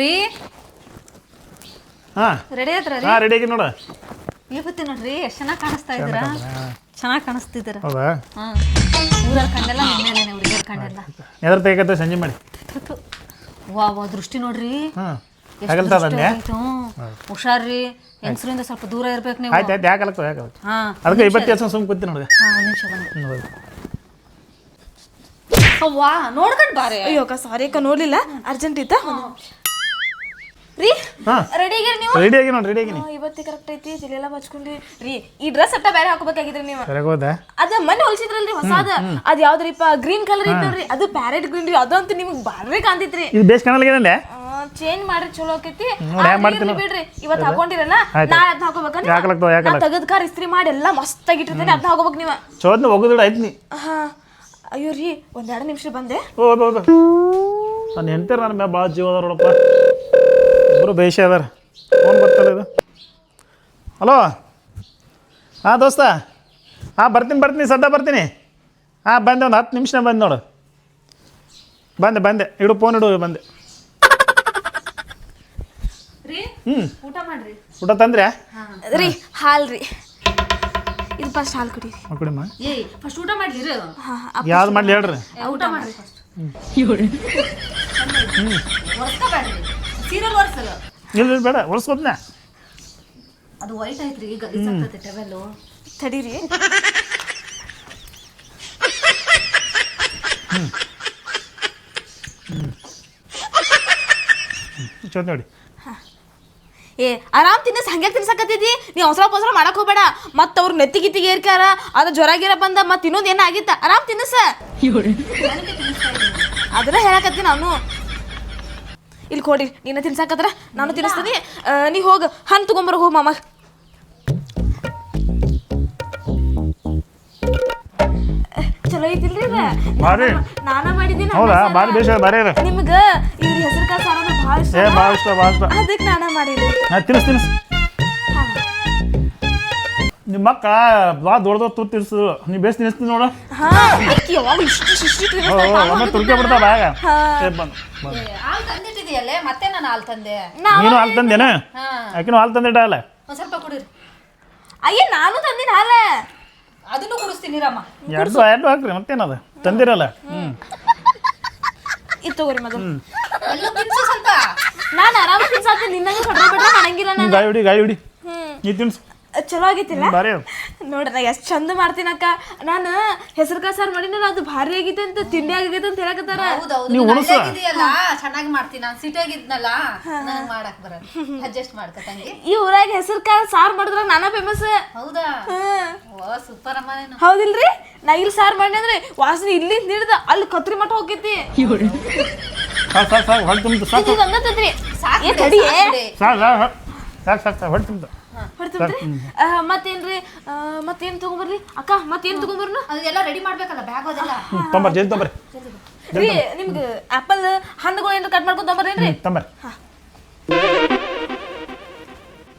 ರೀ? ಹಾಂ. ರೆಡಿ ಆದ್ರ ರೀ? ಹಾಂ ರೆಡಿ ಆಗಿ ನೋಡು. ಇವತ್ತಿ ನೋಡ್ರಿ ಎಷ್ಟು ಚೆನ್ನಾಗಿ ಕಾಣಿಸ್ತಾ ಇದ್ದೀರಾ? ಚೆನ್ನಾಗಿ ಕಾಣಿಸ್ತಿದ್ದೀರಾ? ಹೌದಾ? ಹಾ. ಊರಲ್ಲಿ ಕಂಡೆಲ್ಲ ನಿನ್ನೆ ಹುಡುಗಿಯರ್ ಕಂಡೆಲ್ಲ. ಎದ್ರ ತೆಗತ್ತೆ ಸಂಜೆ ಮಾಡಿ. ವಾ ವಾ ದೃಷ್ಟಿ ನೋಡ್ರಿ. ಹಾಂ. ಹುಷಾರ್ರಿ ಹೆಂಗಸರಿಂದ ಸ್ವಲ್ಪ ದೂರ ಇರ್ಬೇಕು ನೀವು. ಆಯ್ತು ಆಯ್ತು ಯಾಕೆ ಯಾಕೆ ಆಗಲ್ತು ಹಾ. ಅದಕ್ಕೆ ಕೆಲಸ ಸುಮ್ಮನೆ ಕೂತಿ ನೋಡಿದೆ. ಹಾಂ ಒಂದು ನಿಮಿಷ ಬಂದೆ ಅವ್ವಾ? ನೋಡ್ಕೊಂಡ್ ಬಾರೆ. ಅಯ್ಯೋ ಅಕ್ಕ ಸಾರಿ ಅಕ್ಕ ನೋಡ್ಲಿಲ್ಲ. ಅರ್ಜೆಂಟ್ ಇತ್ತ? ರೀ ಹಾ. ರೆಡಿ ನೀವು? ರೆಡಿ ಆಗಿ ನೋಡಿ ರೆಡಿ ಆಗಿನಿ ಇವತ್ತೇ ಕರೆಕ್ಟ್ ಐತಿ ತಲೆಯೆಲ್ಲ ಬಚ್ಕೊಂಡ್ರಿ. ರೀ ಈ ಡ್ರೆಸ್ ಅಟ್ಟ ಬೇರೆ ಹಾಕೋಬೇಕಾಗಿದ್ರಿ ನೀವು. ಸರಿಯಾಗಿ ಹೋದ? ಅದ ಮನೆ ಹೊಲ್ಸಿದ್ರಲ್ರಿ ಹೊಸಾದ. ಅದ್ ಯಾವ್ದ್ರಿಪ್ಪ ಗ್ರೀನ್ ಕಲರ್ ಇತ್ತಲ್ರಿ? ಅದು ಪ್ಯಾರೆಟ್ ಗ್ರೀನ್ ರೀ ಅದಂತೂ ನಿಮ್ಗೆ ಬಾರ್ರಿ ಕಾಂತಿತ್ರಿ ಇದು ಬೇಸ್ ಕಾಣಲ್ಗೇನಲ್ಲೇ ಚೇಂಜ್ ಮಾಡ್ರಿ ಚಲೋ ಆಕೈತಿ. ನೋಡಿ, ಹೆಂಗ್ ಮಾಡ್ತೀನಿ ಇರ್ಲಿ ಬಿಡ್ರಿ ಇವತ್ತು ಹಾಕೊಂಡಿರಲ್ಲ. ನಾಳೆ ಅದ್ನ ಹಾಕೋಬೇಕಂದ್ರೆ ತೆಗದ್ ಕಾರ್ ಇಸ್ತ್ರಿ ಮಾಡಿ ಎಲ್ಲಾ ಮಸ್ತ್ ಆಗಿಟ್ಟಿರ್ತೇನೆ ಅದನ್ನ ಹಾಕೋಬೇಕು ನೀವು. ಚೋದ್ನ ಒಗದಿಡ ಐತ್ನಿ. ಹಾ. ಅಯ್ಯೋ ರೀ ಒಂದ್ ಎರಡು ನಿಮಿಷ ಬಂದೆ. ನನ್ನ ಹೆಂಡತಿ ನನ್ನ ಮ್ಯಾಲ ಭಾಳ ಜೀವ ಅದಾರ ನೋಡಪ್ಪ. ಇಬ್ಬರು ಬೇಷ ಅದಾರ. ಫೋನ್ ಬರ್ತಲ್ಲ ಇದು. ಹಲೋ? ಹಾಂ ದೋಸ್ತ. ಹಾಂ ಬರ್ತೀನಿ ಬರ್ತೀನಿ ಸದ್ದ ಬರ್ತೀನಿ. ಹಾಂ ಬಂದೆ ಒಂದು ಹತ್ತು ನಿಮಿಷನೇ ಬಂದು ನೋಡು. ಬಂದೆ ಬಂದೆ. ಇಡು ಫೋನ್ ಇಡು ಬಂದೆ. ರೀ ಹ್ಞೂ ಊಟ ಮಾಡ್ರಿ. ಊಟ ತಂದ್ರೆ ರೀ ಹಾಲ್ ರೀ. ಇದು ಫಸ್ಟ್ ಹಾಲು ಕುಡೀರಿ ಕುಡಿಮ್ಮ ಏ ಫಸ್ಟ್ ಊಟ ಮಾಡ್ಲಿ ರೀ ಹಾ ಯಾವ್ದು ಮಾಡಲಿ ಹೇಳ್ರಿ. ಊಟ ಮಾಡ್ರಿ ಫಸ್ಟ್ ಒರ್ಸ್ಕೋಬೇಡ್ರಿ. ಸೀರಿಯಲ್ ಒರ್ಸಲ್ಲ ಇಲ್ಲ ಇಲ್ಲ, ಬೇಡ ಒಳಸ್ಕೊದ್ನ ಅದು ವೈಟ್ ಐತ್ರಿ ಈಗ ಗಲೀಜಾಗ್ತೈತೆ ಟವೆಲ್ಲು. ತಡೀರಿ. ಚೋದ್ ನೋಡಿ ಏ ಆರಾಮ್ ತಿನ್ನಸ್ ಹಂಗೆ ತಿನ್ಸಕತ್ತಿದ್ದಿ? ನೀ ಅವಸರ ಪಸರ ಮಾಡಕ್ ಹೋಗ್ಬೇಡ. ಮತ್ತ ಅವ್ರ ನೆತ್ತಿ ಗಿತ್ತಿಗೆ ಏರ್ಕಾರ ಅದ ಜ್ವರ ಗಿರ ಬಂದ ಮತ್ ಇನ್ನೊಂದು ಏನ ಆಗಿತ್ತ? ಆರಾಮ್ ತಿನ್ನಸ. ಅದನ್ನ ಹೇಳಕತ್ತಿ ನಾನು. ಇಲ್ಲಿ ಕೊಡಿ ನೀನ ತಿನ್ಸಾಕತ್ರ ನಾನು ತಿನ್ನಿಸ್ತೀನಿ. ನೀ ಹೋಗ ಹಣ್ಣು ತಗೊಂಬರ ಹೋಗ್ ಮಾಮ. ಚಲೋ ಐತಿಲ್ರಿ ಇದ? ಭಾರಿ. ನಾನ ಮಾಡಿದ್ದೀನಿ ಹೌದಾ? ಭಾರಿ ಬೇಷ ಭಾರಿ ಅದ. ನಿಮ್ಗ ಇದ್ರ ಹೆಸರು ಕಾಳು ಭಾಳ ಇಷ್ಟ ಏ ಭಾಳ ಇಷ್ಟ ಭಾಳ ಇಷ್ಟ. ಅದಕ್ಕೆ ನಾನ ಮಾಡಿದ್ರಿ ಹಾಂ ತಿನ್ಸ್ ತಿನ್ಸ್. ನಿಮ್ಮ ಅಕ್ಕ ಭಾಳ ದೊಡ್ಡ ತು ತಿನ್ಸು ನೀ ಬೇಸ್ ತಿನ್ನಿಸ್ತೀನಿ ನೋಡು. ಹಾ ಅಕ್ಕಿ ಯಾವಾಗ ಇಷ್ಟು ಇಷ್ಟು ಇಷ್ಟು ಓ ಓ, ಒಮ್ಮೆ ತುರ್ಕೆ ಬಿಡ್ತಾವ ಬಾಗ ಹಾ. ಏ, ಬಂದು ಬಂದು. ಹಾಲು ತಂದಿಟ್ಟಿದೆಯಲ್ಲೇ ಮತ್ತೆ ನಾನು ಹಾಲು ತಂದೆ. ನೀನು ಹಾಲು ತಂದೇನ? ಆಕಿನೂ ಹಾಲು ತಂದಿಟ್ಟಲ್ಲ ಒಂದ್ ಸ್ವಲ್ಪ ಕುಡೀರಿ. ಅಯ್ಯ ನಾನು ತಂದಿನ ಹಾಲ? ಅದನ್ನು ಕುಡಿಸ್ತೀನಿ ರಮ್ಮ ಎರಡು ಎರಡು ಹಾಕ್ರಿ ಮತ್ತೇನದ? ತಂದಿರಲ್ಲ? ಹ್ಞೂ ಇದು ತಗೋರಿ ಮೊದಲು ಎಲ್ಲ ತಿನ್ಸು ಸ್ವಲ್ಪ. ನಾನು ಆರಾಮ ತಿನ್ಸಾತೀನಿ ನಿನ್ನಂಗೆ ಹೊಡೆದ್ಬಿಟ್ರೆ ಬಿಡ್ರೆ ಮಾಡಂಗಿಲ್ಲ ನಾನು. ಗಾಳಿ ಹೊಡಿ ಗಾಳಿ ಹೊಡಿ. ಹ್ಮ್. ನೀ ತಿನ್ಸು. ಚಲೋ ಆಗೈತಿಲ್ಲ ನೋಡ್ರಿ ನಾ ಎಷ್ಟು ಚಂದ ಮಾಡ್ತೀನಕ್ಕ. ನಾನು ಹೆಸರು ಕಾಳು ಸಾರು ಮಾಡಿನಲ್ಲ ಅದು ಭಾರಿ ಆಗೈತೆ ಅಂತ ತಿಂಡಿ ಆಗೈತೆ ಅಂತ ಹೇಳಕತ್ತಾರ. ಹೌದೌದು ನೀವು ನೀನು ಉಣ್ಸು. ಇದೆಯಲ್ಲ ಚೆನ್ನಾಗಿ ಮಾಡ್ತೀನಿ ನಾನು ಸಿಟಿಯಾಗಿದ್ನಲ್ಲ ನನಗೆ ಮಾಡಕ್ ಬರಲ್ಲ. ಅಡ್ಜಸ್ಟ್ ಮಾಡ್ಕ ತಂಗಿ. ಈ ಊರಾಗ ಹೆಸರು ಕಾಳು ಸಾರು ಮಾಡಿದ್ರ ನಾನಾ ಫೇಮಸ್ ಹೌದಾ? ಓ ಸೂಪರ್ ಅಮ್ಮ ನೀನು. ಹೌದಿಲ್ರಿ? ನಾ ಇಲ್ಲಿ ಸಾರು ಮಾಡಿ ಅಂದ್ರೆ ವಾಸನೆ ಇಲ್ಲಿಂದ ಹಿಡ್ದ ಅಲ್ಲಿ ಕತ್ರಿ ಮಠ ಹೋಗೈತಿ ಸಾಕು ಸಾಕು ಸಾಕು ತುಂಬ ಸಾಕು. ಇದು ಸಾಕ್ ಬಿಡೆ, ಸಾಕ್ ಬಿಡೆ. ಸಾಕು ಸಾಕು ಸಾಕು ಸಾಕು ಸಾಕು ಹೊಟ್ಟೆ ತುಂಬ ಮತ್ತೇನ್ರಿ? ಆ, ಮತ್ತೇನ್ ತಗೊಂಬರ್ಲಿ ಅಕ್ಕ ಮತ್ತೇನ್ ತಗೊಂಬರ್ನು? ಅದೆಲ್ಲ ರೆಡಿ ಮಾಡ್ಬೇಕಲ್ಲ ಬ್ಯಾಗ್ ಅದೆಲ್ಲ. ಜಲ್ದಿ ರೀ ನಿಮ್ಗೆ ಆಪಲ್ ಹಣ್ಣುಗಳು ಏನಾರ ಕಟ್ ಮಾಡ್ಕೊಂಡು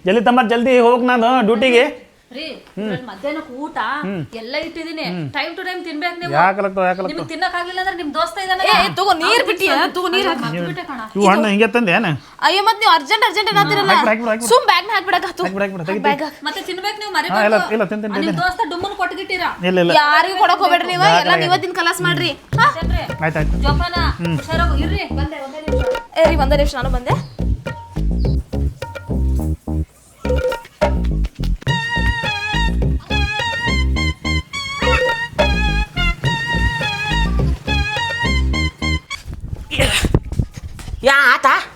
ಜಲ್ದಿ ತೊಂಬರ್ ಜಲ್ದಿ ಹೋಗ್ ನಾನು ಡ್ಯೂಟಿಗೆ ರೀ ಮಧ್ಯಾಹ್ನಕ್ಕೆ ಊಟ ಎಲ್ಲ ಇಟ್ಟಿದೀನಿ ಟೈಮ್ ಟು ಟೈಮ್ ತಿನ್ಬೇಕು ನೀವು. ಯಾಕಲಕ್ತಾವ ಯಾಕಲಕ್ತಾವ ನಿಮಗೆ ತಿನ್ನಕ್ ಆಗ್ಲಿಲ್ಲ ಅಂದ್ರೆ ನಿಮ್ ದೋಸ್ತ ಇದಾನೆ ಏ ತಗೋ ನೀರ್ ಬಿಟ್ಟಿ ತಗೋ ನೀರ್ ಹಾಕ್. ಬಿಟ್ಟೆ ಕಣ. ಇವು ಹಣ್ಣು ಹಿಂಗೆ ತಂದೆ ಏನು? ಅಯ್ಯೋ ಮತ್ತೆ ನೀವು ಅರ್ಜೆಂಟ್ ಅರ್ಜೆಂಟ್ ಹಾಕ್ಬಿಡು. ಸುಮ್ ಬ್ಯಾಗ್ ಹಾಕ್ಬಿಡಕ ಹಾಕ್ಬಿಡು, ಹಾಕ್ಬಿಡು, ತೆಗಿತಿ. ಬ್ಯಾಗ್ ಮತ್ತೆ ತಿನ್ಬೇಕು ನೀವು ಇಲ್ಲ ನಿಮ್ ದೋಸ್ತ ಡುಮ್ಮನ್ ಇಲ್ಲ ಇಲ್ಲ. ಯಾರಿಗೂ ಕೊಡಕ್ ಹೋಗ್ಬೇಡ್ರಿ ನೀವು. ಎಲ್ಲ ನೀವತ್ತಿನ ಕಲಾಸ್ ಮಾಡ್ರಿ? ಆಯ್ತು ಆಯ್ತು. ಜೋಪಾನ ಹುಷಾರಾಗು. ಇರ್ರಿ ಬಂದೆ ಒಂದೇ ನಿಮಿಷ. ಏ ರೀ ಒಂದೇ ನಿಮಿಷ ನಾನು ಬಂದೆ.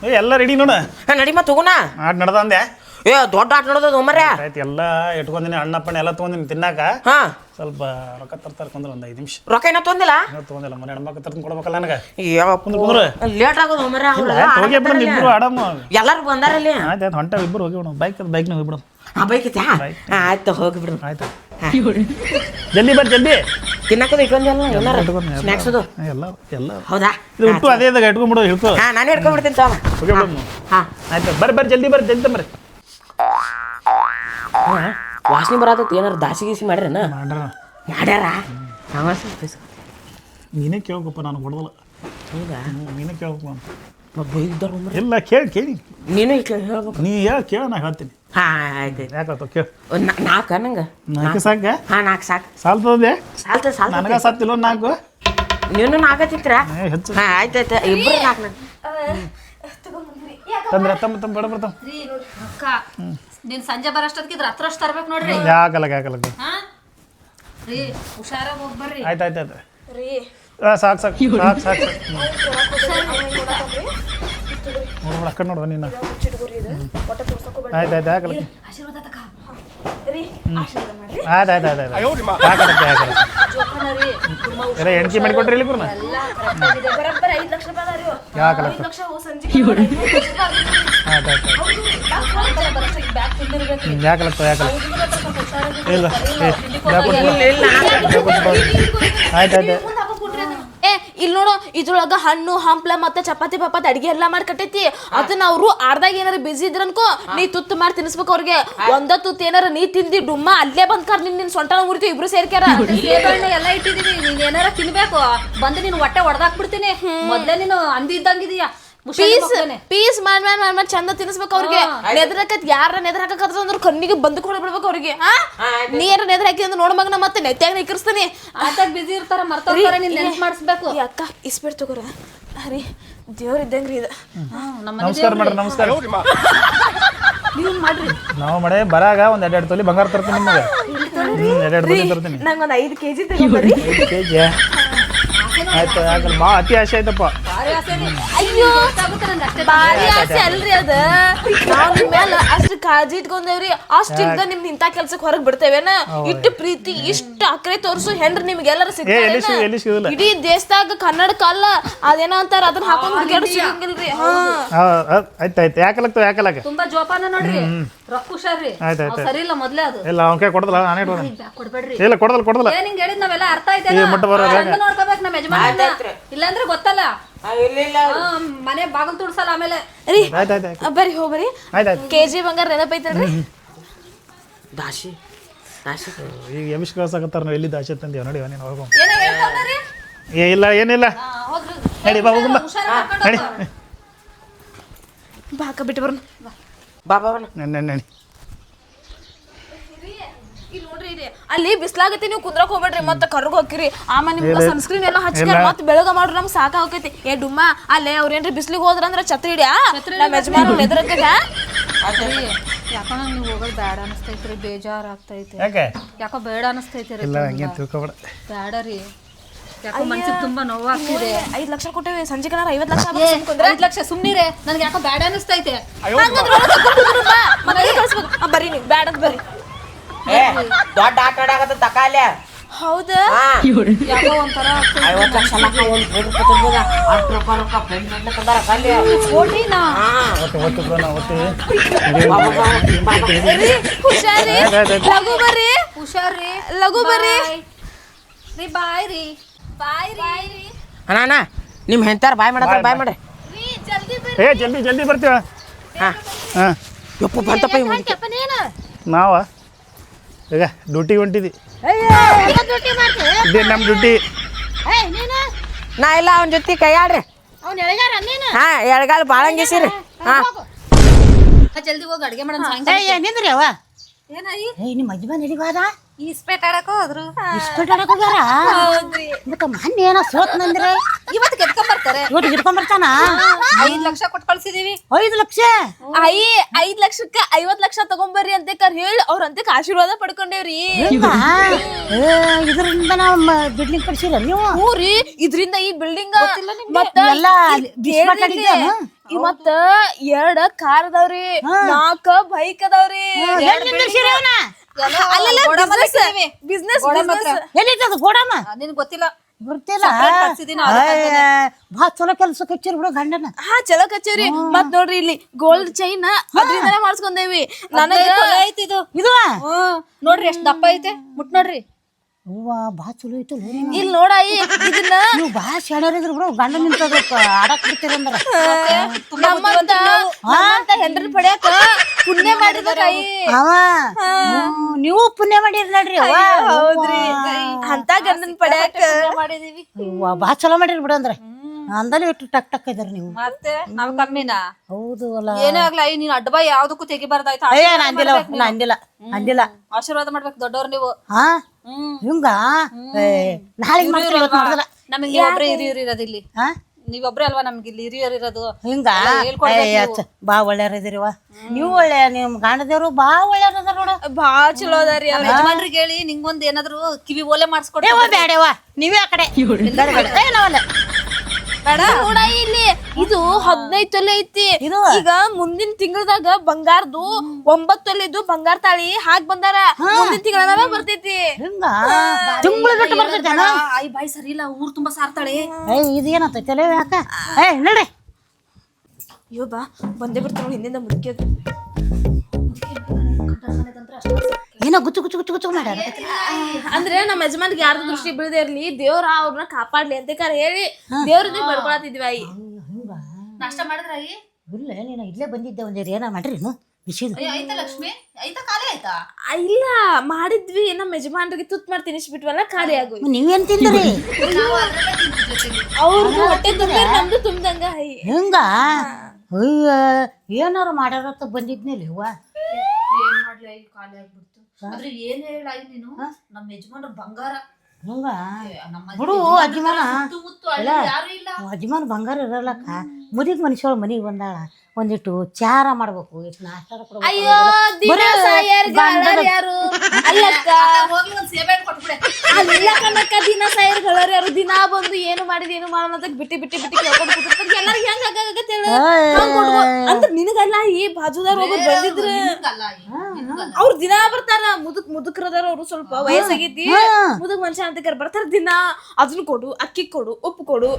ಏ ಎಲ್ಲ ರೆಡಿ ನೋಡ. ಏ, ನಡಿ ಮಾ ತಗೋಣ ಆಟ ನಡ್ದಂದೆ ಏ ದೊಡ್ಡ ಆಟ ನೋಡೋದು ಮರ್ಯ ಆಯ್ತು ಎಲ್ಲ ಇಟ್ಕೊಂಡಿನಿ ಅಣ್ಣಪ್ಪಣ್ಣ ಎಲ್ಲ ತೊಗೊಂದಿನಿ ತಿನ್ನಾಕ. ಹಾ. ಸ್ವಲ್ಪ ರೊಕ್ಕ ತರ್ತಾರೆ ಕೊಂದ್ರೆ ಒಂದು ಐದು ನಿಮಿಷ. ರೊಕ್ಕ ಏನೋ ತೊಂದಿಲ್ಲ ಏನೋ ತೊಗೊಂದಿಲ್ಲ ಮನೆ ಹೆಣ್ಮಕ್ಳು ತರ್ತೀನಿ ಕೊಡ್ಬೇಕಲ್ಲ ನನಗೆ. ಕುಂದ್ರು ಲೇಟ್ ಆಗೋದು ಮರ್ಯ ಹೋಗಿ ಬಿಡೋಣ ಇಬ್ರು ಆಡಮ್ಮ. ಎಲ್ಲಾರು ಬಂದಾರಲ್ಲಿ. ಆಯ್ತು ಆಯ್ತು ಹೊಂಟ ಇಬ್ರು ಹೋಗಿ ಬಿಡೋಣ ಬೈಕ್ ಬೈಕ್ನ ಹೋಗಿ ಬಿಡೋಣ ಆ ಬೈಕೈತ್ಯಾ ಆಯ್ತು ಹೋಗಿ ಬಿಡು. ಆಯ್ತು. ಜಲ್ದಿ ಬರ್ರಿ ಜಲ್ದಿ. ತಿನ್ನಕದು ಇಟ್ಕೊಂಡಲ್ಲ ಏನಾರ ಸ್ನ್ಯಾಕ್ಸ್ ಅದು? ಎಲ್ಲ ಎಲ್ಲ. ಹೌದಾ? ಇದು ಅದೇ ಇದಾಗ ಇಟ್ಕೊಂಡ್ಬಿಡು ಹಿಡ್ಕೊ. ಹಾ ನಾನೇ ಇಟ್ಕೊಂಡ್ಬಿಡ್ತೀನಿ ತೋ ಓಕೆ ಹಾ ಆಯ್ತು ಬರ್ರಿ ಬರ್ರಿ ಜಲ್ದಿ ಬರ್ರಿ ಜಲ್ದಿ ಬರ್ರಿ. ವಾಸನೆ ಬರತೈತಿ ಏನಾರ ದಾಸಿ ಗೀಸಿ ಮಾಡ್ಯಾರನ? ಮಾಡ್ರ ಮಾಡ್ಯಾರ? ಸ್ವಲ್ಪ ನೀನೇ ಕೇಳ್ಕೊಪ್ಪ ನಾನು ಹೊಡೆದಲ್ಲ. ಹೌದಾ? ನೀನೇ ಕೇಳ್ಬೇಕು ನಾನು ಮತ್ತೆ ಬೈದಾರ ಇಲ್ಲ ಕೇಳಿ ಕೇಳಿ. ನೀನು ಈಗ ಹೇಳ್ಬೇಕು. ನೀ ಹೇಳ ಕೇಳ ನಾ ಹೇಳ್ತೀನಿ. ಹಾಂ ಆಯ್ತು ಕೇಳು. ಒಂದು ನಾಲ್ಕು ನಂಗೆ ನಾಲ್ಕು ಸಾಕ? ಹಾಂ ನಾಲ್ಕು ಸಾಕು. ಸಾಲ್ತದೆ? ಸಾಲ್ತ ಸಾಲ್ತ ನನಗೆ ಸತ್ತಿಲ್ಲ ನಾಲ್ಕು. ನೀನು ನಾಲ್ಕತ್ತಿತ್ರ? ಏ ಹೆಚ್ಚು. ಹಾಂ ಆಯ್ತು ಆಯ್ತು. ಇಬ್ಬರು ನಾಲ್ಕು ನಂಗೆ ತಂದ್ರೆ ತಮ್ಮ ತಮ್ಮ ಬಡ ಬರ್ತಾವ ಅಕ್ಕ. ನೀನ್ ಸಂಜೆ ಬರೋಷ್ಟೊತ್ತಿಗೆ ಹತ್ರ ಅಷ್ಟು ತರ್ಬೇಕು ನೋಡ್ರಿ. ಯಾಕಲ್ಲ ಯಾಕಲ್ಲ ಹಾ? ರೀ ಹುಷಾರಾಗಿ ಹೋಗ್ಬರ್ರಿ ಆಯ್ತು ಆಯ್ತು ಆಯ್ತು. ರೀ. ಸಾಕು ಸಾಕು. ಸಾಕು ಸಾಕು ನೋಡ್ಬೇಡ ಅಕ್ಕ ನೋಡುವ ನೀನು. ಆಯ್ತು ಆಯ್ತು ಹಾಕಲ್ಲ ಆಯ್ತು ಆಯ್ತು ಆಯ್ತು ಆಯ್ತು. ಹಾಕಲ್ಲ ಯಾಕಲ್ಲ ರೀ ಎಲ್ಲ ಎಣ್ಸಿ ಮಾಡಿಕೊಟ್ರಿ ಇಲ್ಲಿ. ಯಾಕಲ್ಲ? ರೂಪಾಯಿ ಅದಾರಿ. ಆಯ್ತು ಆಯ್ತು ಯಾಕಲ್ಲ ಹುಷಾರಾಗಿ ಇಲ್ಲ. ಆಯ್ತು ಆಯ್ತು. ಇಲ್ಲಿ ನೋಡು ಇದ್ರೊಳಗ ಹಣ್ಣು ಹಂಪ್ಲ ಮತ್ತೆ ಚಪಾತಿ ಪಪಾತಿ ಅಡಿಗೆ ಎಲ್ಲಾ ಮಾಡಿ ಕಟ್ಟೈತಿ. ಅದನ್ನ ಅವ್ರು ಅರ್ಧಾಗ ಏನಾರ ಬಿಸಿ ಇದ್ರನ್ಕೋ ನೀ ತುತ್ತು ಮಾಡಿ ತಿನ್ಸ್ಬೇಕು ಅವ್ರಿಗೆ. ಒಂದ ತುತ್ತು ಏನಾರ ನೀ ತಿಂದಿ ಡುಮ್ಮ ಅಲ್ಲೇ ಬಂದ್ ಕರ್ ನಿನ್ ನಿನ್ ಸೊಂಟನ ಮುರಿತು ಇಬ್ರು ಸೇರ್ಕ್ಯಾರ. ಸೇಬಣ್ಣೆ ಎಲ್ಲ ಇಟ್ಟಿದೀನಿ ನೀನ್ ಏನಾರ ತಿನ್ಬೇಕು. ಬಂದು ನೀನ್ ಹೊಟ್ಟೆ ಹೊಡೆದಾಕ್ಬಿಡ್ತೀನಿ ಮೊದ್ಲೇ ನೀನು ಅಂದಿದ್ದಂಗಿದೀಯ ಪೀಸ್ ಪೀಸ್ ಮಾಡ್ ಮಾಡ್ ಮಾಡ್ ಮಾಡ್ ಚಂದ ತಿನ್ಸ್ಬೇಕು ಅವ್ರಿಗೆ. ನೆದ್ರಕತ್ ಯಾರ ನೆದ್ರ ಹಾಕತ್ ಅಂದ್ರ ಕಣ್ಣಿಗೆ ಬಂದು ಕೊಡ ಬಿಡ್ಬೇಕು ಅವ್ರಿಗೆ. ಹಾ ನೀ ಏನಾರ ನೆದ್ರ ಹಾಕಿ ಅಂದ್ರೆ ನೋಡ್ ಮಗನ ಮತ್ತೆ ನೆತ್ಯಾಗ ನಿಕ್ಕರ್ಸ್ತಾನೆ ಆತಾಗ ಬಿಸಿ ಇರ್ತಾರ ಮರ್ತಾರ ನೀನ್ ನೆನ್ಸ್ ಮಾಡಿಸ್ಬೇಕು. ಅಕ್ಕ ಇಸ್ಬಿಡ್ ತಗೋರ. ಅರಿ ದೇವ್ರ ಇದ್ದಂಗ್ರಿ ಇದು. ನಮ್ಮ ನಮಸ್ಕಾರ ಮಾಡ್ರಿ ನಮಸ್ಕಾರ. ನೀವು ಮಾಡ್ರಿ. ನಾವು ಮಳೆ ಬರಾಗ ಒಂದ್ ಎರಡೆರಡು ತೊಲಿ ಬಂಗಾರ ತರ್ತೀನಿ ನಿಮಗೆ. ಒಂದ್ ಎರಡೆರಡು ತೊಲಿ ತರ್ತೀನಿ. ನಂಗೊಂದ್ ಐದು ಕೆಜಿ ತಗೊಂಬರ್ರಿ ಕೆ ಜಿ ಆಯ್ತು ಯಾಕಲ್ಲ ಬಾ ಅತಿ ಆಸೆ ಆಯ್ತಪ್ಪ. ಅಯ್ಯೋ ಬಾರಿ ಆಸೆ ಅಲ್ರಿ ಅದ. ನಾವ್ ನಿಮ್ ಮ್ಯಾಲ ಅಷ್ಟ್ ಕಾಳಜಿ ಇಟ್ಕೊಂಡೇವ್ರಿ ಅಷ್ಟ್ ಇಲ್ದ ನಿಮ್ ಇಂತ ಕೆಲ್ಸಕ್ ಹೊರಗ್ ಬಿಡ್ತೇವೇನ? ಇಷ್ಟು ಪ್ರೀತಿ ಇಷ್ಟ ಅಕ್ರೆ ತೋರ್ಸು ಹೆಂಡ್ರಿ ನಿಮ್ಗೆಲ್ಲರ ಏ ಎಲ್ಲಿ ಸಿಗ ಎಲ್ಲಿ ಸಿಗಲ್ಲ ಇಡೀ ದೇಶದಾಗ ಕನ್ನಡಕ ಅಲ್ಲ ಅದೇನೋ ಅಂತಾರ ಅದನ್ನ ಹಾಕೊಂಡ್ ಹುಡುಗಿಯರು ಸಿಗಂಗಿಲ್ರಿ. ಆಯ್ತಾಯ್ತು ಆಯ್ತು ಯಾಕಲಕ ಯಾಕಲಕ್ಕ ಯಾಕಲಕ್ಕ? ತುಂಬಾ ಜೋಪಾನ ನೋಡ್ರಿ. ರೊಕ್ಕ ಹುಷಾರ್ರಿ. ಆಯ್ತ್ ಆಯ್ತ್ ಸರಿ ಇಲ್ಲ ಮೊದ್ಲೇ ಅದು. ಇಲ್ಲ ಅವ್ನ ಕೈ ಕೊಡದಲ್ಲ ನಾನೇ ಕೊಡ್ಬೇಡ್ರಿ. ಇಲ್ಲ ಕೊಡದಲ್ಲ ಕೊಡದಲ್ಲ. ಏನ್ ಹಿಂಗ್ ಹೇಳಿದ್ ನಾವೆಲ್ಲ ಅರ್ಥ ಆಯ್ತಾ ಮುಟ್ಟ ಬರೋ. ನೋಡ್ಕೋಬೇಕು ನಮ್ಮ ಯಜಮಾನ ಇಲ್ಲಾಂದ್ರೆ ಗೊತ್ತಲ್ಲ. ಇಲ್ಲ ಇಲ್ಲ. ಆ, ಮನೆ ಬಾಗಿಲು ತುಡ್ಸಲ್ಲ ಆಮೇಲೆ. ರೀ ಬರ್ರಿ ಆಯ್ತು ಆಯ್ತು. ಕೆಜಿ ಬಂಗಾರ ನೆನಪೈತಲ್ರಿ ದಾಶಿ ದಾಸಿ ಈಗ ಎಮಿಷ್ ಕಳ್ಸಕತ್ತಾರ ನಾವು ಎಲ್ಲಿ ಆಸೆ ತಂದೀವಿ ನೋಡಿ ನೀನು ಹೋಗೋ ಏ ಇಲ್ಲ ಏನಿಲ್ಲ. ಹೋಗ್ರಿ. ನಡಿ ಬಾ ಹೋಗಮ್ಮ ನಡಿ. ಹೋಗು. ಬಾಕ ಬಿಟ್ಟು ಬರೋಣ. ಬಾ. ಬಾ ನಡಿ ನಡಿ ಇಲ್ಲಿ ನೋಡ್ರಿ ಇಲ್ಲಿ ಅಲ್ಲಿ ಬಿಸ್ಲಾಗತಿ ನೀವು ಕುಂದ್ರಕ್ ಹೋಗ್ಬೇಡ್ರಿ ಮತ್ತೆ ಕರ್ಗ ಹೋಗಿರಿ ಆಮೇಲೆ ನಿಮ್ಗೆ ಸನ್ಸ್ಕ್ರೀನ್ ಎಲ್ಲ ಹಚ್ಕಾರ ಮತ್ತೆ ಬೆಳಗ ಮಾಡ್ರಿ ನಮ್ಗೆ ಸಾಕ ಹೋಗೈತಿ ಏ ಡುಮ್ಮ ಅಲ್ಲೇ ಅವ್ರೇನ್ರಿ ಬಿಸ್ಲಿಗೆ ಹೋದ್ರಂದ್ರ ಛತ್ರಿ ಹಿಡಿಯಾ? ನಮ್ಮ ಯಜಮಾನ ಎದುರಕ್ಕೆ ಯಾಕೋ ನಂಗೆ ನೀವು ಹೋಗೋದು ಬೇಡ ಅನಿಸ್ತೈತ್ರಿ ಬೇಜಾರ್ ಆಗ್ತೈತಿ ಯಾಕೆ? ಯಾಕೋ ಬೇಡ ಅನಿಸ್ತೈತಿ ರೀ ಇಲ್ಲ ಹಂಗೆ ತಿಳ್ಕೊಬೇಡ. ಬೇಡ ರೀ ಯಾಕೋ ಮನ್ಸಿಗೆ ತುಂಬಾ ನೋವಾಗ್ತಿದೆ. ಐದ್ ಲಕ್ಷ ಕೊಟ್ಟೇವಿ ಸಂಜೆ ಕನಾರ ಐವತ್ ಲಕ್ಷ ಏ, ಐದ್ ಲಕ್ಷ ಸುಮ್ನಿರೆ. ನನಗೆ ಯಾಕೋ ಬೇಡ ಅನಿಸ್ತೈತೆ. ಹಂಗಂದ್ರ ಒಳಗ್ ತಕೊಂಡ್ ಕುಂದ್ರು ಬಾ. ಮನೆಗೆ ಕಳ್ಸ್ಬೇಕು ಬರ್ರಿ ನೀವು ಬ್ಯಾಡ ಬರ್ರಿ. ದೊಡ್ಡ ಆಟ ಆಡಾಕತ್ತ ತಕಾಲೆ ಹೌದಾ? ಹಾ. ಯಾಕೋ ಒಂಥರ ಆಗ್ತೈತೆ. ಐವತ್ತು ಲಕ್ಷ ಒಂದು ಅಷ್ಟು ರೊಕ್ಕ ಫ್ರೆಂಡ್ ಕಲ್ಲಿ ಹುಷಾರಿ. ಲಘು ಬರ್ರಿ. ಹುಷಾರ್ರಿ. ಲಘು ಬರ್ರಿ. ಬಾಯ್. ರೀ ಬಾಯ್ ರೀ. ಬಾಯ್ ರೀ. ಅಣ್ಣ ಅಣ್ಣ ನಿಮ್ಮ ಹೆಂತಾರ ಬಾಯ್ ಮಾಡತ್ತಾರ? ಬಾಯ್ ಮಾಡ್ರಿ. ಏ ಜಲ್ದಿ ಜಲ್ದಿ ಬರ್ತೀವ? ಹಾ. ಹಾಂ. ಯಪ್ಪ ಬಂತಪ್ಪ ಇವ್ ಮುಂದಕ್ಕೆ. ನಾವ? ಈಗ ಡ್ಯೂಟಿಗೆ ಹೊಂಟಿದ್ವಿ ಇದೇ ನಮ್ಮ ಡ್ಯೂಟಿ. ನಾ ಇಲ್ಲ ಅವನ ಜೊತೆ ಕೈಯಾಡ್ರಿ. ಹಾ ಎಳ್ಗಾಲ ಬಾಳಂಗಿಸಿರಿ ಹಾ ಜಲ್ದಿ ಹೋಗಿ ಅಡುಗೆ ಮಾಡೋಣ ಏನಿಂದ್ರಿ ಅವ? ಏನಾಯಿ ಏ ನಿಮ್ಮ ಯಜಮಾನ್ ಎಲ್ಲಿಗಾದ ಈಸ್ಪೇಟ್ ಆಡಕ್ ಹೋದ್ರು. ಇಷ್ಟು ಆಡಕ್ ಹೋಗ್ಯಾರ? ಮತ್ತ ಮೊನ್ನೆ ಏನೋ ಸೋತ್ ನಂದ್ರೆ? ಇವತ್ತು ಗೆದ್ಕೊಂಡ್ ಬರ್ತಾರೆ ಇವತ್ತು ಹಿಡ್ಕೊಂಡ್ ಬರ್ತಾನ ಐದ್ ಲಕ್ಷ ಕೊಟ್ಟು ಕಳ್ಸಿದೀವಿ. ಐದು ಲಕ್ಷ? ಐ ಐದ್ ಲಕ್ಷಕ್ಕ ಐವತ್ ಲಕ್ಷ ತಗೊಂಬರ್ರಿ ಅಂತ ಕರ್ ಹೇಳಿ ಅವ್ರ ಅಂತಕ್ ಆಶೀರ್ವಾದ ಪಡ್ಕೊಂಡೇವ್ರಿ. ಏ, ಇದರಿಂದ ನಾವು ಬಿಲ್ಡಿಂಗ್ ನೀವು? ಊರಿ ಇದ್ರಿಂದ ಈ ಬಿಲ್ಡಿಂಗ್ ಮತ್ತ ಎಲ್ಲ? ಈ ಎರಡ್ ಕಾರ್ ಅದಾವ್ರಿ. ನಾಲ್ಕ ಬೈಕ್ ಅದಾವ್ರಿ. ಬಿಸ್ನೆಸ್ ಎಲ್ಲಿದ್ದದ ಗೋಡಮ್ಮ ನಿನ್ ಗೊತ್ತಿಲ್ಲ. ಅದಕ್ಕಂತಾನೆ. ಭಾಳ ಚಲೋ ಕೆಲ್ಸಕ್ಕೆ ಹಚ್ಚಿರ್ ಬಿಡು ಗಂಡನ. ಹಾ ಚಲೋ ಕಚೇರಿ ಮತ್ ನೋಡ್ರಿ ಇಲ್ಲಿ ಗೋಲ್ಡ್ ಚೈನ್ ಅದ್ರಿಂದನೇ ಮಾಡ್ಸ್ಕೊಂಡೇವಿ. ನನಗೆ ಐತಿ ಇದು. ಇದು ಹ್ಮ್. ನೋಡ್ರಿ ಎಷ್ಟ್ ದಪ್ಪ ಐತೆ. ಮುಟ್ ನೋಡ್ರಿ. ಚಲೋ ಇಲ್ಲಿ ನೋಡಾಯಿ ಇದನ್ನ ನೀವು ಭಾಳ ಶಾಣ್ಯರಿದ್ರು ಬಿಡು ಗಂಡ ನಿಂತದ ಆಡಕ್ ಬಿಡ್ತೀರಂದ್ರ ನಮ್ಮಂತ ನಮ್ಮಂತ ಗಂಡನ ಪಡ್ಯಾಕ ಪುಣ್ಯ ಮಾಡಿದ್ರ ಅವ ನೀವು ಪುಣ್ಯ ಮಾಡಿರಿ ನೋಡ್ರಿ ಅವ್ವ. ಹೌದ್ರಿ. ಅಂತ ಗಂಡನ ಪಡ್ಯಾಕ ಮಾಡಿದೀವಿ. ಅವ್ವ, ಭಾಳ ಚಲೋ ಮಾಡಿರಿ ಬಿಡು ಅಂದ್ರೆ. ಅಂದಲ್ಲಿ ಇಟ್ಟು ಟಕ್ ಟಕ್ ಇದಾರೆ ನೀವು. ಮತ್ತೆ ನಾವು ಕಮ್ಮಿನಾ? ಹೌದು ಅಲ್ಲ. ಏನೇ ಆಗ್ಲ ನೀನ್ ಅಡ್ಡ ಯಾವ್ದಕ್ಕೂ ತೆಗಿಬಾರ್ದಾಯ್ತು. ಅಂದಿಲ್ಲ ಅಂದಿಲ್ಲ ಅಂದಿಲ್ಲ ಆಶೀರ್ವಾದ ಮಾಡ್ಬೇಕು ದೊಡ್ಡವ್ರು ನೀವು. ಹಾ? ಹಿಂಗ? ನಾಳೆ ನಮಗೆ ಒಬ್ಬರೇ ಹಿರಿಯರು ಇರೋದು ಇಲ್ಲಿ. ನೀವೊಬ್ರೇ ಅಲ್ವಾ ನಮ್ಗೆ ಇಲ್ಲಿ ಹಿರಿಯರು ಇರೋದು ಹಿಂಗ ಬಾ ಒಳ್ಳೆಯವ್ರಿದಿರಿವ ನೀವು ಒಳ್ಳೆ ನಿಮ್ ಗಾಂಡದೇವ್ರು ಬಾ ಒಳ್ಳೆಯವ್ರ ಅದಾರ ನೋಡ. ಬಾ ಚಲೋ ಅದಾರಿ ಅವ್ರ ಯಜಮಾನ್ರಿಗೆ ಹೇಳಿ ನಿಂಗೊಂದ್ ಏನಾದ್ರು ಕಿವಿ ಓಲೆ ಮಾಡಿಸ್ಕೊಡ್ರಿ ಏವ ಬ್ಯಾಡವ ನೀವೇ ಆ ಕಡೆ. ನಾವಲ್ಲ. ನೋಡ ಇಲ್ಲಿ ಇದು ಹದಿನೈದು ತೊಲೆ ಐತಿ. ಈಗ ಮುಂದಿನ ತಿಂಗಳದಾಗ ಬಂಗಾರದು ಒಂಬತ್ತು ತೊಲೆದು ಬಂಗಾರ ತಾಳಿ ಹಾಕ್ ಬಂದಾರ. ಮುಂದಿನ ತಿಂಗಳ ಬರ್ತೈತಿ. ಬಾಯಿ ತಿಂಗಳು ಬಿಟ್ಟು ಬರ್ತೈತೇನ ಆಯ್ ಬಾಯ್ ಸರಿ ಇಲ್ಲ ಊರ್ ತುಂಬಾ ಸಾರ್ತಾಳೆ. ಇದೇನತ್ತ ತಲೆ ಯಾಕ? ಏ ನಡಿ. ಅಯ್ಯೋ ಬಾ ಬಂದೇ ಬರ್ತಾವ ಹಿಂದಿಂದ ಮುದುಕಿಯದು ಏನೋ ಗುಚ್ಚು ಗುಚ್ಚು ಗುಚ್ಚು ಗುಚ್ಚು ಮಾಡ್ಯಾರ. ಅಂದ್ರೆ ನಮ್ಮ ಯಜಮಾನ್ಗೆ ಯಾರ್ದು ದೃಷ್ಟಿ ಬೀಳದೆ ಇರ್ಲಿ ದೇವ್ರ ಅವ್ರನ್ನ ಕಾಪಾಡ್ಲಿ ಅಂತ ಕರೆ ಹೇಳಿ ದೇವ್ರ ಬಡ್ಕೊಳತಿದ್ವಿ ಆಯಿ. ನಾಷ್ಟ ಮಾಡಿದ್ರ ಅಯ್ಯ ಇಲ್ಲ ನೀನು ಇಲ್ಲೇ ಬಂದಿದ್ದೆ ಒಂದೇರು ಏನ ಮಾಡ್ರಿ ಏನು ಬಿಸಿದು ಆಯ್ತಾ ಲಕ್ಷ್ಮಿ? ಆಯ್ತಾ ಖಾಲಿ ಆಯ್ತಾ? ಇಲ್ಲ ಮಾಡಿದ್ವಿ ನಮ್ಮ ಯಜಮಾನ್ರಿಗೆ ತುತ್ ಮಾಡಿ ತಿನ್ನಿಸ್ಬಿಟ್ವಲ್ಲ ಖಾಲಿ ಆಗು ನೀವೇನ್ ತಿಂದ್ರಿ. ಅವ್ರದ್ದು ಹೊಟ್ಟೆ ತುಂಬ ನಮ್ದು ತುಂಬ್ದಂಗ ಹೆಂಗ? ಹಿಂಗ ಅಯ್ಯ ಏನಾರು ಮಾಡ್ಯಾರತ್ತ ಬಂದಿದ್ನಿಲ್ಲ ಇವ್ವ ಏನ್ ಮಾಡ್ಲಿ ಆಯ್ ಖಾಲಿ ಆಗ್ಬಿಡ್ತು. ಆದ್ರೆ ಏನ್ ನೀನು? ನಮ್ಮ ಯಜಮಾನ್ರ ಬಂಗಾರ ಬಿಡು ಅಜ್ಜಿಮಾನ ಇಲ್ಲ. ಬಂಗಾರ ಇರಲ್ಲಕ್ಕ. ಮುದಿಗ್ ಮನುಷ್ಯಳ ಮನಿಗೆ ಬಂದಾಳ. ಒಂದಿಟ್ಟು ಚಾರ ಮಾಡ್ಬೇಕು ಇಟ್ಟು ನಾಷ್ಟ ದಿನ ಸಾಯರ್ಗ ಅಳಾರ್ ಯಾರು? ದಿನ ಬಂದು ಏನು ಮಾಡಿದ ಏನು ಮಾಡೋದಕ್ಕೆ ಬಿಟ್ಟು ಬಿಟ್ಟಿ ಬಿಟ್ಟಿ ಬಿಟ್ಟಿ ಕೇಳ್ಕೊಂಡು ಕೂತಿರ್ತಾರೆ. ಎಲ್ಲಾರು ಹೆಂಗ್ ಆಗಾಗತ್ತೆ ಅಂದ್ರೆ ನಿನಗಲ್ಲ ಈ ಬಾಜುದಾರ ಹೋಗಿ ಬಂದಿದ್ರೆ. ಅವ್ರ ದಿನ ಬರ್ತಾರ ಮುದುಕ್ ಮುದುಕ್ರದಾರ ಅವ್ರು ಸ್ವಲ್ಪ ವಯಸ್ಸಾಗೈತಿ ಮುದುಕ್ ಮನುಷ್ಯ ಅಂತ ಕರ್ ಬರ್ತಾರ ದಿನ ಅದನ್ನ ಕೊಡು ಅಕ್ಕಿ ಕೊಡು ಉಪ್ಪು ಕೊಡು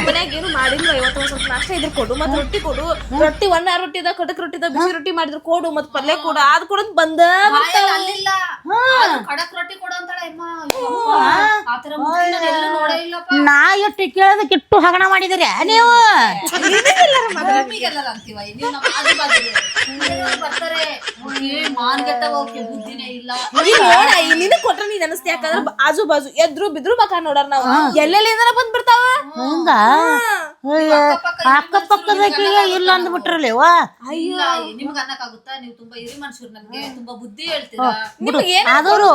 ಮನ್ಯಾಗ ಏನು ಮಾಡಿಲ್ಲ ಇವತ್ತು ಸ್ವಲ್ಪ ನಾಷ್ಟ ಇದ್ರ ಕೊಡು ಮತ್ ರೊಟ್ಟಿ ಕೊಡು ರೊಟ್ಟಿ ಒಣ ರೊಟ್ಟಿದ ಕಟಕ್ ರೊಟ್ಟಿದ ಬಿಸಿ ರೊಟ್ಟಿ ಮಾಡಿದ್ರು ಕೊಡು ಮತ್ ಪಲ್ಯ ಕೊಡು ಅದ್ ಕೊಡ ಬಂದ ಕಡಕ್ ರೊಟ್ಟಿ ಕೊಡು ಅಂತಾಳೆ ನಾ ಎಷ್ಟು ಕೇಳೋದಕ್ಕೆ ಇಟ್ಟು ಹಗಣ ಮಾಡಿದಿರಿ ನೀವು? ಬರ್ತಾರೆ. ಬುದ್ಧಿನೇ ಇಲ್ಲ. ನೀನ್ ನೋಡ ಇಲ್ಲಿಂದ ಕೊಟ್ರ ನೀನ್ ಅನಸ್ತಿ ಯಾಕಂದ್ರ ಆಜು ಬಾಜು ಎದ್ರು ಬಿದ್ರು ಮಕ ನೋಡಾರ ನಾವು. ಎಲ್ಲೆಲ್ಲಿಂದ ಬಂದ್ ಬಿಡ್ತಾವ ಹಿಂಗ? ಅಕ್ಕಪಕ್ಕದಕ್ಕಿಗೆ ಇಲ್ಲ ಅಂದ್ಬಿಟ್ರಲ್ಲೇವ ಅಯ್ಯೋ. ನಿಮ್ಗೆ ಅನ್ನಕ್ಕಾಗುತ್ತಾ ನೀವು ತುಂಬಾ ಹಿರಿ ಮನುಷ್ಯರು ನಮ್ಗೆ ತುಂಬಾ ಬುದ್ಧಿ ಹೇಳ್ತೀರಾ? ನಿಮ್ಗ್ ಏನ್ ಆದವರು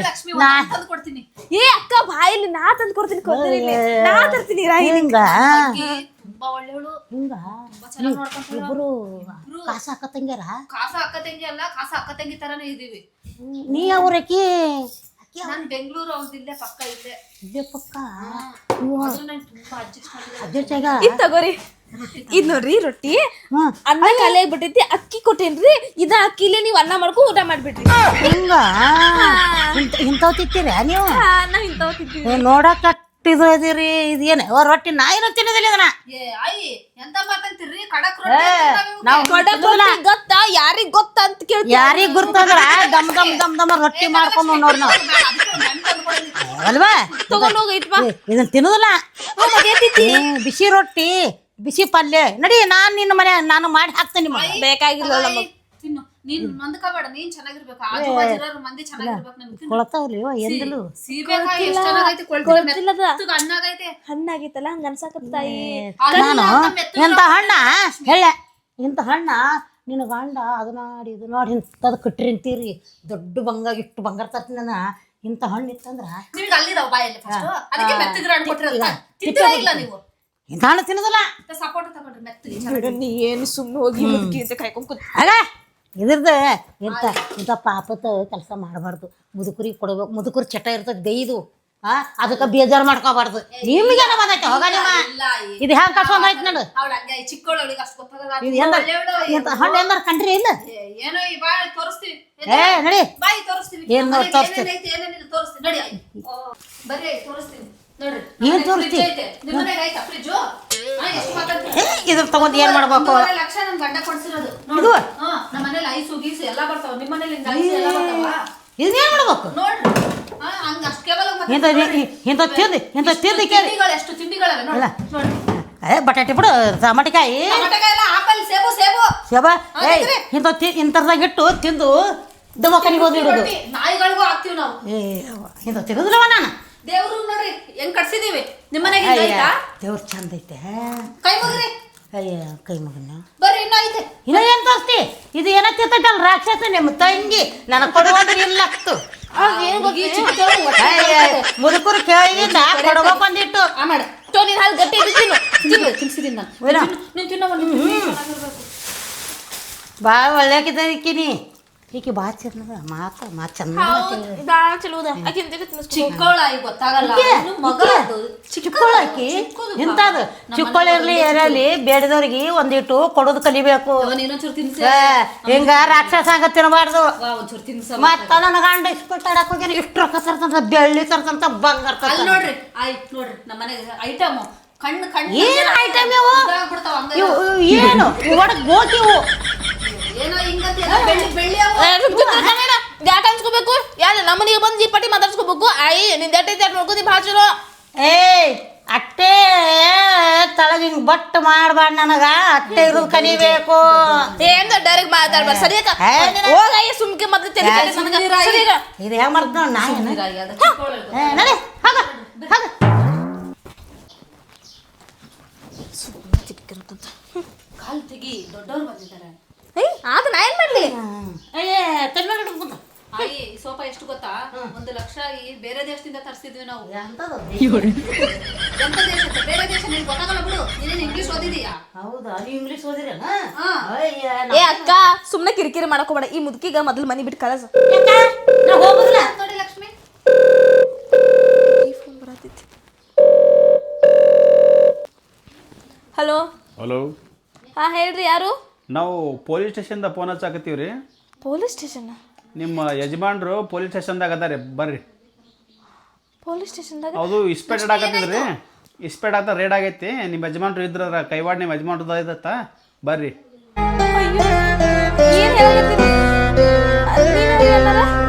ಲಕ್ಷ್ಮಿ ತಂದು ಕೊಡ್ತೀನಿ ಏ ಅಕ್ಕ ಬಾಯಲ್ಲಿ ನಾ ತಂದು ಕೊಡ್ತೀನಿ ಕೊಡ್ತೀನಿ ನಾ ತರ್ತೀನಿ ರಾಯಿ ಹಿಂಗ? ಅಕ್ಕಿ ತುಂಬಾ ಒಳ್ಳೆಯವಳು. ಹಿಂಗ? ತುಂಬಾ ಚೆನ್ನಾಗ್ ನೋಡ್ಕೊಂತಾಳ. ಇಬ್ರು ಕಾಸ ಹಾಕತ್ತಂಗ್ಯಾರ ಕಾಸ ಅಕ್ಕ ತಂಗಿ ಅಲ್ಲ ಕಾಸ ಅಕ್ಕ ತಂಗಿ ತರಾನೇ ಇದೀವಿ. ನೀ ಅವ್ರಕಿ ನಾನ್ ಬೆಂಗಳೂರು ಅವ್ರದ್ದು ಇಲ್ಲೇ ಪಕ್ಕ ಇಲ್ಲೇ. ಇದೇ ಪಕ್ಕ? ಆದ್ರೂ ನಂಗೆ ತುಂಬಾ ಅಡ್ಜಸ್ಟ್ ಮಾಡಿದ್ರೆ ಅಡ್ಜಸ್ಟಾಗ ಇದ್ ತಗೋರಿ. ಇದ್ ನೋಡ್ರಿ ರೊಟ್ಟಿ. ಹ್ಮ್. ಅನ್ನ ಖಾಲಿ ಆಗ್ಬಿಟ್ಟೈತಿ ಅಕ್ಕಿ ಕೊಟ್ಟೇನ್ರಿ ಇದ ಅಕ್ಕಿಲೆ ನೀವ್ ಅನ್ನ ಮಾಡ್ಕೊ ಊಟ ಮಾಡ್ಬಿಟ್ರಿ. ಹಿಂಗ? ಇಂಥವ್ ತಿತ್ತೀರ ನೀವು? ನೋಡಕ್ಕ ನಾವ್ ಇಂತಾವ್ ತಿಂತೀವಿ. ಏ, ನೋಡಕ್ ಕಟ್ಟಿದು ಅದಿರಿ ಇದೇನು ಓ ರೊಟ್ಟಿ ನಾ ಏನೋ ತಿನ್ನೋದಿಲ್ಲ ಇದನ್ನ? ಏ ಆಯಿ ಎಂತ ಮಾತಂತೀರಿ? ಕಡಕ್ ರೊಟ್ಟಿ ನಾವು ಕೊಡಕ್ ರೊಟ್ಟಿ ಗೊತ್ತಾ? ಯಾರಿಗ್ ಗೊತ್ತ ಅಂತ ಕೇಳ್ತೀವಿ ಯಾರಿಗ್ ಗುರ್ತಂದ್ರ ದಮ್ ದಮ್ ದಮ್ ದಮ್ ರೊಟ್ಟಿ ಮಾಡ್ಕೊಂಡು ನೋಡ್ ನಾವು. ಬೇಡ, ಅದಕ್ಕೆ. ಅಲ್ವಾ? ತಗೊಂಡ್ ಹೋಗಿ ಇಟ್ವಾ ಏ, ಇದನ್ನ ತಿನ್ನೋದಿಲ್ಲ. ಏ, ಬಿಸಿ ರೊಟ್ಟಿ ಬಿಸಿ ಪಲ್ಯ. ನಡಿ ನಾನ್ ನಿನ್ನ ಮನೆ ನಾನು ಮಾಡಿ ಹಾಕ್ತೇನೆ ನಿಮಗೆ ಬೇಕಾಗಿಲ್ಲ ತಿನ್ನು ನೀನ್ ನೊಂದ್ಕೋಬೇಡ ನೀನ್ ಚೆನ್ನಾಗಿರ್ಬೇಕು. ಆಜು ಬಾಜು ಇರೋರು ಮಂದಿ ಚೆನ್ನಾಗಿರ್ಬೇಕು ನಮ್ಗೆ ತಿನ್ನು. ಎಂದಲು. ಸೀಬೆಕಾಯಿ ಎಷ್ಟ್ ಚೆನ್ನಾಗೈತೆ ಕೊಳ್ತಿಲ್ಲ ಕೊಳ್ತಿಲ್ಲದ. ಮೆತ್ತಗ್ ಹಣ್ಣಾಗೈತೆ. ಹಣ್ಣಾಗಿತ್ತಲ್ಲ ಹಂಗ ಅನ್ಸಾಕತ್ತ ತಾಯಿ. ನಾನು ಇಂಥ ಹಣ್ಣ? ಹೇಳ. ಇಂಥ ಹಣ್ಣ ನಿನ್ನ ಗಂಡ ಅದು ಮಾಡಿ ಇದು ನೋಡಿ ಇಂಥದ್ದು ಕಟ್ರಿ ಅಂತೀರಿ. ದೊಡ್ಡ ಬಂಗ ಇಟ್ಟು ಬಂಗಾರ ತರ್ತೀನಿ ನಾನು. ಇಂಥ ಹಣ್ಣು ಇತ್ತಂದ್ರ? ನಿಮ್ಗೆ ಅಲ್ಲಿದಾವ ಬಾಯಲ್ಲಿ ಫಸ್ಟ್ ಅದಕ್ಕೆ ಮೆತ್ತಗ್ ಹಣ್ಣು ಕೊಟ್ಟಿರೋದು ತಿಂತೀರಾ ಇಲ್ಲ ನೀವು? ಇಂಥ ಹಣ್ಣು ತಿನ್ನೋದಿಲ್ಲ? ಸಪೋರ್ಟ್ ತಗೊಂಡ್ರಿ ಮೆತ್ತಗೆ ನೀ ಏನು ಸುಮ್ಮನೆ ಹೋಗಿ ಮುದುಕಿ ಅಂತ ಕಾಯ್ಕೊಂಡ್ ಕೂತ್ ಇದ್ರದ್ದು ಇಂಥ ಇಂಥ ಪಾಪದ ಕೆಲಸ ಮಾಡಬಾರ್ದು. ಮುದುಕರಿಗೆ ಕೊಡಬೇಕು. ಮುದುಕರು ಚಟ ಇರ್ತದೆ ಗೈದು. ಆ ಅದಕ್ಕೆ ಬೇಜಾರು ಮಾಡ್ಕೋಬಾರ್ದು. ನಿಮ್ಗೆ ಬಂದೈತೆ ಹೋಗ ನಿಮ್ಮ ಇದು ಹೆಂಗೆ ಕರ್ಕೊಂಡ್ ಆಯ್ತು ನೋಡು ಇದು ಎಂದ. ಇಂಥ ಹಣ್ಣು ಎಂದಾರ ಕಂಡ್ರಿ ಇಲ್ಲ ಏನೋ ಈ ಬಾಯಿ ತೋರಿಸ್ತೀವಿ ಏ ನಡಿ. ಬಾಯಿ ತೋರಿಸ್ತೀವಿ ಏನು ತೋರಿಸ್ತೀವಿ? ಏನೇನಿಲ್ಲ ತೋರಿಸ್ತೀವಿ ನಡಿ. ಬರ್ರಿ ತೋರಿಸ್ತೀನಿ. ಏನ್ ತೋರಿಸ್ತಿ? ಇದ್ರ ತಗೊಂಡು ಏನು ಮಾಡ್ಬೇಕು? ಇದು ಇದನ್ನೇನು ಮಾಡ್ಬೇಕು? ಇಂಥ ಇಂಥ ತಿಂದು ಇಂಥ ಕೇಳಿ. ಅಲ್ಲ. ಬಟಾಟೆ ಬಿಡು ಟಮಾಟಿಕಾಯಿ. ಸೇಬು ಇಂಥ ತಿ- ಇಟ್ಟು ತಿಂದು ದವಾಖಾನಿಗೆ ಹೋಗಿ ನಾಯಿಗಳಿಗೂ ಹಾಕ್ತೀವಿ ನಾವು. ಏ ಇಂಥ ತಿರುದಿಲ್ಲವ ನಾನು. ದೇವ್ರು ನೋಡ್ರಿ ಹೆಂಗ್ ಕಟ್ಸಿದೀವಿ? ನಿಮ್ಮನೆಗೆ ಐತಾ? ದೇವ್ರ ಚಂದ ಐತೆ. ಕೈ ಮುಗ್ರಿ. ಅಯ್ಯ ಕೈ ಮಗನ. ಬರ್ರಿ ಇನ್ನ ಐತೆ. ಇನ್ನ ಏನ್ ತೋರಿಸ್ತಿ ಇದು ಏನ ತಿಂತೈತಲ್ಲ ರಾಕ್ಷಸ ನಿಮ್ಮ ತಂಗಿ. ನನಗೆ ಕೊಡುವಂದ್ರೆ ಇಲ್ಲ. ಅಕ್ತು ಮುದುಕರು ಕೇಳಿದ ಕೊಡ್ಬೇಕು ಬಂದಿಟ್ಟು ಆ ಮಾಡ. ತೋ ನೀನ್ ಹಾಲು ಗಟ್ಟಿ ತಿನ್ನು. ನಾನು. ನೀನ್ ತಿನ್ನೋ ಬಾ ಒಳ್ಳೆಕಿದ್ದೀನಿ ಈಕೆ ಬಾಚ ಚಂದ ಮಾತ ಮಾತು ಚಂದ ಚಿಕ್ಕೋಳ ಭಾಳ ಚಲೋ ಅದ ಆಕಿ ಇಂತಿಗೆ ತಿನ್ನಿಸ್ಕೊ ಚಿಕ್ಕವಳ ಗೊತ್ತಾಗಲ್ಲ. ಮಗ ಈಕೆ? ಅದು. ಚಿಕ್ಕವಳು ಆಕಿ ಚಿಕ್ಕದು ಇಂಥದ್ದು ನಮ್ಮ ಚಿಕ್ಕವಳು ಇರ್ಲಿ ಏರಲ್ಲಿ ಬೇಡದವ್ರಿಗೆ ಒಂದಿಟ್ಟು ಕೊಡೋದು ಕಲಿಬೇಕು. ಹಿಂಗ ರಾಕ್ಷಸ ಹಂಗ ತಿನ್ನಬಾರ್ದು ಮತ್ತ ನನ್ನ ಗಂಡ ಹೋಗ್ಯಾನ ಇಷ್ಟು ರೊಕ್ಕ ತರ್ತಂತ ಬೆಳ್ಳಿ ತರ್ತಂತ ಬಂಗಾರ ನೋಡ್ರಿ ಆಯ್ತು ನೋಡ್ರಿ ನಮ್ಮ ಮನೆಗೆ ಐಟಮ್ ಕಣ್ಣು ಕಣ್ಣು ಏನು ಐಟಮ್ ಇವು? ಏನು? ಗೋಕಿವು ಯಾಕೆ ಅನ್ಸ್ಕೋಬೇಕು? ಯಾರು ನಮ್ಮನಿಗೆ ಬಂದು ಈ ಪಟ್ಟಿ ಮಾತಾಡ್ಸ್ಕೋಬೇಕು? ಆಯಿ ನಿಂದ ಎಟ್ಟೈತೆ ಯಾಕೆ ನೋಡ್ಕೋತಿ ಭಾಳ ಚಲೋ. ಏಯ್ ಅಟ್ಟೆ ತಳಗ ಹಿಂಗ್ ಬಟ್ ಮಾಡ್ಬಾರ್ ನನಗ. ಅಟ್ಟೆ ಇರೋದು ಕಲಿಬೇಕು. ಏನ್ ಡೈರೆಕ್ಟ್ ಮಾತಾಡ್ಬಾರ ಸರಿ ಅಕ್ಕ ಏ, ನೀನು- ಹೋಗಾಯಿ ಸುಮ್ಕೆ ಮತ್ತೆ. ಇದು ಹೆಂಗ್ ಮಾಡ್ದ ನಾ ನಡಿ ಹಾಗ ಹಾಗ. ಕಾಲ್ ತೆಗಿ ದೊಡ್ಡವ್ರು ಬಂದಿದ್ದಾರೆ. ಆತ ನಾ ಏನ್ ಮಾಡ್ಲಿ? ಅಯ್ಯೇ ತಲೆ ಆಯಿ ಸೋಫಾ ಎಷ್ಟು ಗೊತ್ತಾ? ಒಂದು ಲಕ್ಷ ಈ ಬೇರೆ ದೇಶದಿಂದ ತರಿಸಿದ್ವಿ ನಾವು. ಎಂತದು ಎಂತ ದೇಶ ಅದು? ಬೇರೆ ದೇಶ ನಿನ್ಗೆ ಗೊತ್ತಾಗಲ್ಲ ಬಿಡು. ನೀನೇನು ಇಂಗ್ಲಿಷ್ ಓದಿದೀಯಾ? ಹೌದಾ? ನೀವು ಇಂಗ್ಲೀಷ್ ಓದಿರೇನ. ಏ ಅಕ್ಕ ಸುಮ್ನೆ ಕಿರಿಕಿರಿ ಮಾಡಕೋಬೇಡ ಈ ಮುದುಕಿಗ ಮೊದಲು ಮನಿ ಬಿಟ್ಟು ಕಳಸ. ನಾ ಹೋಗುದಿಲ್ಲ. ನೋಡಿ ಲಕ್ಷ್ಮಿ? ಹಲೋ ಹಲೋ ಹಾ ಹೇಳ್ರಿ ಯಾರು? ನಾವು ಪೊಲೀಸ್ ಸ್ಟೇಷನ್ದ ಫೋನ್ ಹಚ್ಚಾಕತ್ತೀವಿ ರೀ ಪೊಲೀಸ್ ಸ್ಟೇಷನ್ ನಿಮ್ಮ ಯಜಮಾನ್ರು ಪೊಲೀಸ್ ಸ್ಟೇಷನ್ದಾಗ ಅದಾರೆ ಬರ್ರಿ. ಪೊಲೀಸ್ ಸ್ಟೇಷನ್ದಾಗ? ಅದು ಇಸ್ಪೆಕ್ಟೆಡ್ ಆಗತ್ತಿದ್ರಿ ಇಸ್ಪೆಕ್ಟ್ ಆಗ್ತಾ ರೇಡ್ ಆಗೈತಿ ನಿಮ್ಮ ಯಜಮಾನ್ರು ಇದ್ರ ಕೈವಾಡ್ ನಿಮ್ಮ ಯಜಮಾನ್ರದ ಇದತ್ತ ಬರ್ರಿ. ಅಯ್ಯೋ ಏನ್ ಹೇಳಕತ್ತೀರಿ? ನೀವ್?